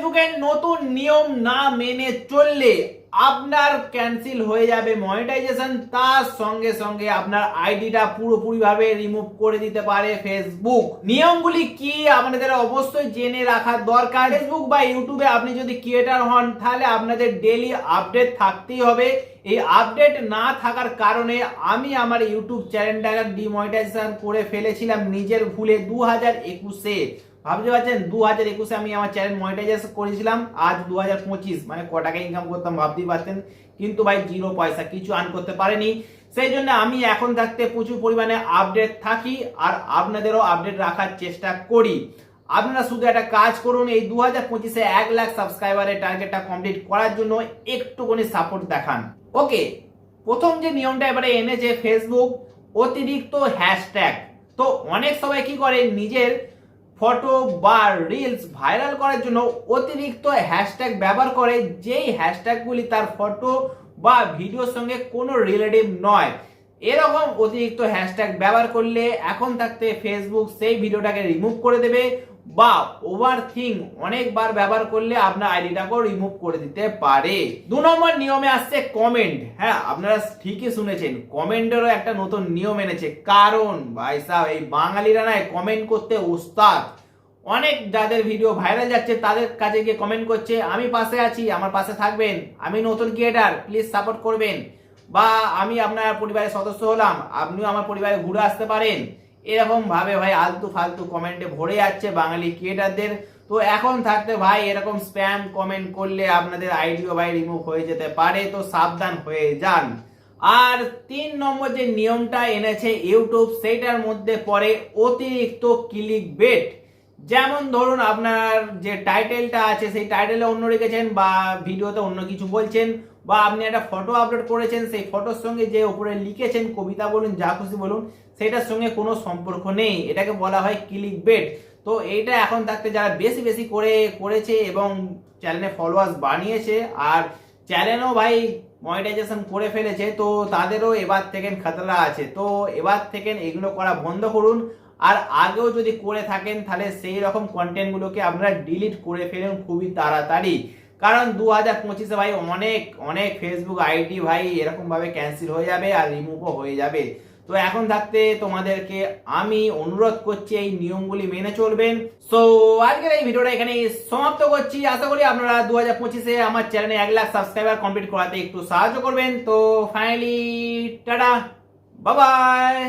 ফেসবুকের নতুন নিয়ম না মেনে চললে আপনার ক্যান্সেল হয়ে যাবে মনিটাইজেশন তার সঙ্গে সঙ্গে আপনার আইডিটা পুরোপুরিভাবে রিমুভ করে দিতে পারে ফেসবুক নিয়মগুলি কি আপনাদের অবশ্যই জেনে রাখা দরকার। ফেসবুক বা ইউটিউবে আপনি যদি ক্রিয়েটার হন, তাহলে আপনাদের ডেলি আপডেট থাকতেই হবে। এই আপডেট না থাকার কারণে আমি আমার ইউটিউব চ্যানেলটাকে ডিমনিটাইজেশন করে ফেলেছিলাম নিজের ভুলে দু হাজার একুশে। ভাবতে পারছেন? দু হাজার একুশে আমি আমার চ্যানেল মনিটাইজেশন করেছিলাম, আজ দু হাজার পঁচিশ মানে ক টাকা ইনকাম করতাম ভাবতেই পারতেন কিন্তু ভাই জিরো পয়সা, কিছু আর্ন করতে পারেনি। সেই জন্য আমি এখন থাকতে প্রচুর পরিমাণে আপডেট থাকি আর আপনাদেরও আপডেট রাখার চেষ্টা করি। আপনারা শুধু একটা কাজ করুন, এই দু হাজার পঁচিশে এক লাখ সাবস্ক্রাইবারের টার্গেটটা কমপ্লিট করার জন্য একটুখানি সাপোর্ট দেখান। ওকে, প্রথম যে নিয়মটা এবারে এনেছে ফেসবুক অতিরিক্ত হ্যাশট্যাগ তো অনেক সবাই কি করে? নিজের ফটো বা রিলস ভাইরাল করার জন্য অতিরিক্ত হ্যাশট্যাগ ব্যবহার করে। যেই হ্যাশট্যাগুলি তার ফটো বা ভিডিওর সঙ্গে কোনো রিলেটিভ নয়। এরকম অতিরিক্ত হ্যাশট্যাগ ব্যবহার করলে এখন থাকতে ফেসবুক সেই ভিডিওটাকে রিমুভ করে দেবে। বা ওভার থিং অনেকবার ব্যবহার করলে আপনার আইডিটাকেও রিমুভ করে দিতে পারে। দু নম্বর নিয়মে আসছে কমেন্ট হ্যাঁ আপনারা ঠিকই শুনেছেন কমেন্টেরও একটা নতুন নিয়ম এনেছে। কারণ ভাই সাহেব, এই বাঙালিরা নয় কমেন্ট করতে উস্তাদ অনেক যাদের ভিডিও ভাইরাল যাচ্ছে, তাদের কাছে গিয়ে কমেন্ট করছে, আমি পাশে আছি, আমার পাশে থাকবেন, আমি নতুন ক্রিয়েটার প্লিজ সাপোর্ট করবেন। বা, আমি আপনার পরিবারের সদস্য হলাম, আপনিও আমার পরিবারে ঘুরে আসতে পারেন। এরকম ভাবে ভাই আলতু ফালতু কমেন্টে ভরে যাচ্ছে বাঙালি ক্রিয়েটারদের তো এখন থাকতে ভাই এরকম স্প্যাম কমেন্ট করলে আপনাদের আইডিও ভাই রিমুভ হয়ে যেতে পারে, তো সাবধান হয়ে যান। আর তিন নম্বর যে নিয়মটা এনেছে ইউটিউব সেইটার মধ্যে পড়ে অতিরিক্ত ক্লিক বেট যেমন ধরুন আপনার যে টাইটেলটা আছে, সেই টাইটেলে অন্য রেখেছেন বা ভিডিওতে অন্য কিছু বলছেন বা আপনি একটা ফটো আপলোড করেছেন, সেই ফটোর সঙ্গে যে উপরে লিখেছেন কবিতা বলুন, যা খুশি বলুন, সেটার সঙ্গে কোনো সম্পর্ক নেই। এটাকে বলা হয় ক্লিক বেট তো এইটা এখন থাকতে যারা বেশি বেশি করে করেছে এবং চ্যানেলে ফলোয়ার্স বানিয়েছে, আর চ্যানেলও ভাই মনিটাইজেশন করে ফেলেছে, তো তাদেরও এবার থেকে খাতরা আছে। তো এবার থেকে এগুলো করা বন্ধ করুন। আর আগেও যদি করে থাকেন, তাহলে সেই রকম কন্টেন্টগুলোকে আপনারা ডিলিট করে ফেলুন খুবই তাড়াতাড়ি। কারণ দু হাজার পঁচিশে ভাই অনেক অনেক ফেসবুক আইডি ভাই এরকম ভাবে ক্যান্সেল হয়ে যাবে আর রিমুভও হয়ে যাবে। তো এখন থাকতে তোমাদেরকে আমি অনুরোধ করছি এই নিয়মগুলি মেনে চলবেন। সো আজকের এই ভিডিওটা এখানে সমাপ্ত করছি। আশা করি আপনারা দু হাজার পঁচিশে আমার চ্যানেলে এক লাখ সাবস্ক্রাইবার কমপ্লিট করাতে একটু সাহায্য করবেন। তো ফাইনালি টাটা বাবাই